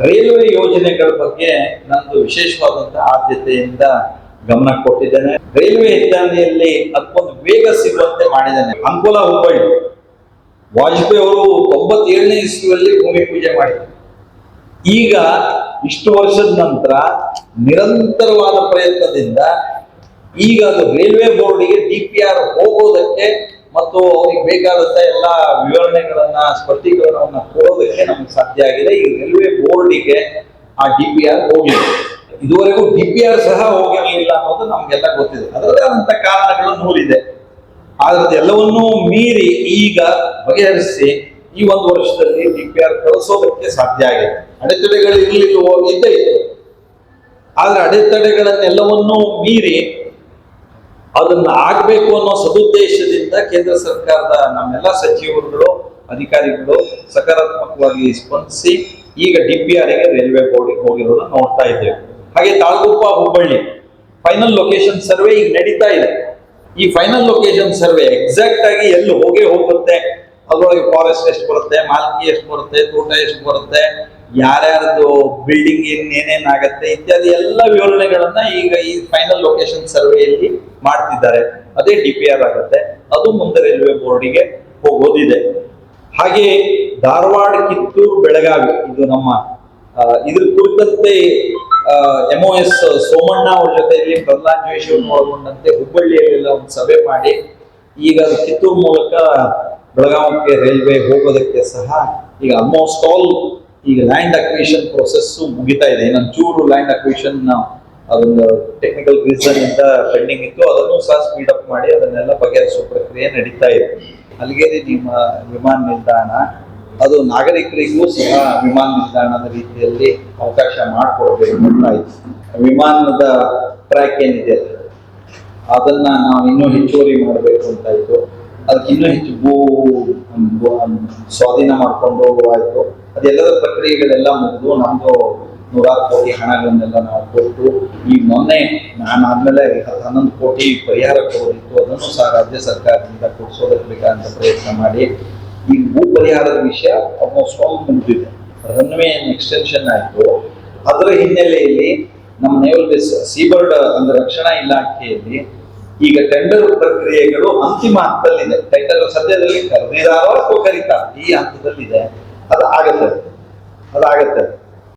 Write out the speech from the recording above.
Railway ಯೋಜನೆಗಳ ಬಗ್ಗೆ ನಂದು ವಿಶೇಷವಾದಂತಹ ಆದ್ಯತೆಯಿಂದ ಗಮನ ಕೊಟ್ಟಿದ್ದೇನೆ. ರೈಲ್ವೆ ಹೆದ್ದಾರಿಯಲ್ಲಿ ಅದಕ್ಕೊಂದು ವೇಗ ಸಿಗುವಂತೆ ಮಾಡಿದ್ದೇನೆ. ಅಂಕೋಲ ಹುಬ್ಬಳ್ಳಿ. ವಾಜಪೇಯಿ ಅವರು ತೊಂಬತ್ತೇಳನೇ ಇಸ್ವಿಯಲ್ಲಿ ಭೂಮಿ ಪೂಜೆ ಮಾಡಿದ್ರು. ಈಗ ಇಷ್ಟು ವರ್ಷದ ನಂತರ ನಿರಂತರವಾದ ಪ್ರಯತ್ನದಿಂದ ಈಗ ಅದು ರೈಲ್ವೆ ಬೋರ್ಡಿಗೆ ಡಿ ಪಿ ಆರ್ ಹೋಗೋದಕ್ಕೆ ಮತ್ತು ಅವ್ರಿಗೆ ಬೇಕಾದಂತ ಎಲ್ಲ ವಿವರಣೆಗಳನ್ನ ಸ್ಪಷ್ಟೀಕರಣವನ್ನ ಕೊಡೋದಕ್ಕೆ ನಮ್ಗೆ ಸಾಧ್ಯ ಆಗಿದೆ. ಈ ರೈಲ್ವೆ ಬೋರ್ಡಿಗೆ ಆ ಡಿ ಪಿ ಆರ್ ಹೋಗಿದೆ. ಇದುವರೆಗೂ ಡಿ ಪಿ ಆರ್ ಸಹ ಹೋಗಿರಲಿಲ್ಲ ಅನ್ನೋದು ನಮ್ಗೆಲ್ಲ ಗೊತ್ತಿದೆ. ಅದರದೇ ಆದಂತ ಕಾರಣಗಳು ನೂರಿದೆ ಆದ್ರೆ ಎಲ್ಲವನ್ನೂ ಮೀರಿ ಈಗ ಬಗೆಹರಿಸಿ ಈ ಒಂದು ವರ್ಷದಲ್ಲಿ ಡಿ ಪಿ ಆರ್ ಕಳಿಸೋದಕ್ಕೆ ಸಾಧ್ಯ ಆಗಿದೆ. ಅಡೆತಡೆಗಳು ಇರಲಿಲ್ಲ, ಹೋಗಿದ್ದೇ ಇತ್ತು. ಆದ್ರೆ ಅಡೆತಡೆಗಳನ್ನೆಲ್ಲವನ್ನೂ ಮೀರಿ ಅದನ್ನ ಆಗ್ಬೇಕು ಅನ್ನೋ ಸದುದ್ದೇಶದಿಂದ ಕೇಂದ್ರ ಸರ್ಕಾರದ ನಮ್ಮೆಲ್ಲ ಸಚಿವರುಗಳು, ಅಧಿಕಾರಿಗಳು ಸಕಾರಾತ್ಮಕವಾಗಿ ಸ್ಪಂದಿಸಿ ಈಗ ಡಿ ಪಿ ಆರ್ಗೆ ರೈಲ್ವೆ ಬೋರ್ಡಿಗೆ ಹೋಗಿರೋದನ್ನ ನೋಡ್ತಾ ಇದ್ದೇವೆ. ಹಾಗೆ Talaguppa Hubballi final location survey ಈಗ ನಡೀತಾ ಇದೆ. ಈ ಫೈನಲ್ ಲೊಕೇಶನ್ ಸರ್ವೆ ಎಕ್ಸಾಕ್ಟ್ ಆಗಿ ಎಲ್ಲಿ ಹೋಗೇ ಹೋಗುತ್ತೆ? ಅದರೊಳಗೆ ಫಾರೆಸ್ಟ್ ಎಷ್ಟು ಬರುತ್ತೆ, ಮಾಲ್ಕಿ ಎಷ್ಟು ಬರುತ್ತೆ, ತೋಟ ಎಷ್ಟು ಬರುತ್ತೆ, ಯಾರ್ಯಾರದು ಬಿಲ್ಡಿಂಗ್ ಏನೇನಾಗತ್ತೆ ಇತ್ಯಾದಿ ಎಲ್ಲ ವಿವರಣೆಗಳನ್ನ ಈಗ ಈ ಫೈನಲ್ ಲೊಕೇಶನ್ ಸರ್ವೆಯಲ್ಲಿ ಮಾಡ್ತಿದ್ದಾರೆ. ಅದೇ ಡಿ ಪಿ ಆರ್ ಆಗುತ್ತೆ. ಅದು ಮುಂದೆ ರೈಲ್ವೆ ಬೋರ್ಡಿಗೆ ಹೋಗೋದಿದೆ. ಹಾಗೆ ಧಾರವಾಡ, ಕಿತ್ತೂರು, ಬೆಳಗಾವಿ, ಇದು ನಮ್ಮ ಇದ್ರ ಕುರಿತಂತೆ ಎಂ ಎಸ್ ಸೋಮಣ್ಣ ಅವ್ರ ಜೊತೆಯಲ್ಲಿ ಪ್ರಹ್ಲಾದ್ ಒಳಗೊಂಡಂತೆ ಹುಬ್ಬಳ್ಳಿಯಲ್ಲೆಲ್ಲ ಒಂದು ಸಭೆ ಮಾಡಿ, ಈಗ ಕಿತ್ತೂರು ಮೂಲಕ ಬೆಳಗಾವಿಗೆ ರೈಲ್ವೆ ಹೋಗೋದಕ್ಕೆ ಸಹ ಈಗ ಆಲ್ಮೋಸ್ಟ್ ಆಲ್ ಈಗ ಲ್ಯಾಂಡ್ ಅಕ್ವಿಷನ್ ಪ್ರೊಸೆಸ್ ಮುಗಿತಾ ಇದೆ. ಇನ್ನೊಂದು ಚೂರು ಲ್ಯಾಂಡ್ ಅಕ್ವಿಷನ್ ಅದೊಂದು ಟೆಕ್ನಿಕಲ್ ರೀಸನ್ ಇಂದ ಪೆಂಡಿಂಗ್ ಇತ್ತು. ಅದನ್ನು ಸಹ ಸ್ಪೀಡ್ ಅಪ್ ಮಾಡಿ ಅದನ್ನೆಲ್ಲ ಬಗೆಹರಿಸುವ ಪ್ರಕ್ರಿಯೆ ನಡೀತಾ ಇದೆ. ಅಲ್ಲಿಗೆ ನಿಮ್ಮ ವಿಮಾನ ನಿಲ್ದಾಣ, ಅದು ನಾಗರಿಕರಿಗೂ ಸಹ ವಿಮಾನ ನಿಲ್ದಾಣದ ರೀತಿಯಲ್ಲಿ ಅವಕಾಶ ಮಾಡಿಕೊಡ್ಬೇಕು ಅಂತ ವಿಮಾನದ ಟ್ರ್ಯಾಕ್ ಏನಿದೆ? ಅದನ್ನ ನಾವು ಇನ್ನೂ ಹೆಚ್ಚುವರಿ ಮಾಡಬೇಕು ಅಂತ ಇತ್ತು. ಅದಕ್ಕೆ ಇನ್ನೂ ಹೆಚ್ಚು ಭೂ ಸ್ವಾಧೀನ ಮಾಡ್ಕೊಂಡು ಆಯ್ತು. ಅದೆಲ್ಲದ ಪ್ರಕ್ರಿಯೆಗಳೆಲ್ಲ ಮುಗಿದು ನಮ್ದು ನೂರಾರು ಕೋಟಿ ಹಣಗಳನ್ನೆಲ್ಲ ನಾವು ಕೊಟ್ಟು, ಈ ಮೊನ್ನೆ ನಾನು ಆದ್ಮೇಲೆ ಹನ್ನೊಂದು ಕೋಟಿ ಪರಿಹಾರ ಕೊಡೋದಿತ್ತು. ಅದನ್ನು ಸಹ ರಾಜ್ಯ ಸರ್ಕಾರದಿಂದ ಕೊಡಿಸೋದಕ್ಕೆ ಬೇಕಾದಂತ ಪ್ರಯತ್ನ ಮಾಡಿ. ಈ ಭೂ ಪರಿಹಾರದ ವಿಷಯ ಆಲ್ಮೋಸ್ಟ್ ಆಲ್ ಮುಗಿದಿದೆ. ರನ್ವೇ ಎಕ್ಸ್ಟೆನ್ಷನ್ ಆಯಿತು. ಅದರ ಹಿನ್ನೆಲೆಯಲ್ಲಿ ನಮ್ಮ ನೇವಲ್ ಬೇಸ್ ಸೀಬರ್ಡ್ ಅಂದ್ರೆ ರಕ್ಷಣಾ ಇಲಾಖೆಯಲ್ಲಿ ಈಗ ಟೆಂಡರ್ ಪ್ರಕ್ರಿಯೆಗಳು ಅಂತಿಮ ಹಂತದಲ್ಲಿದೆ. ಟೆಂಡರ್ ಸದ್ಯದಲ್ಲಿ ಕರೆದಿರೋ ಕರೀತಾರೆ ಈ ಹಂತದಲ್ಲಿದೆ. ಅದು ಆಗತ್ತೆ. ಅದಾಗತ್ತೆ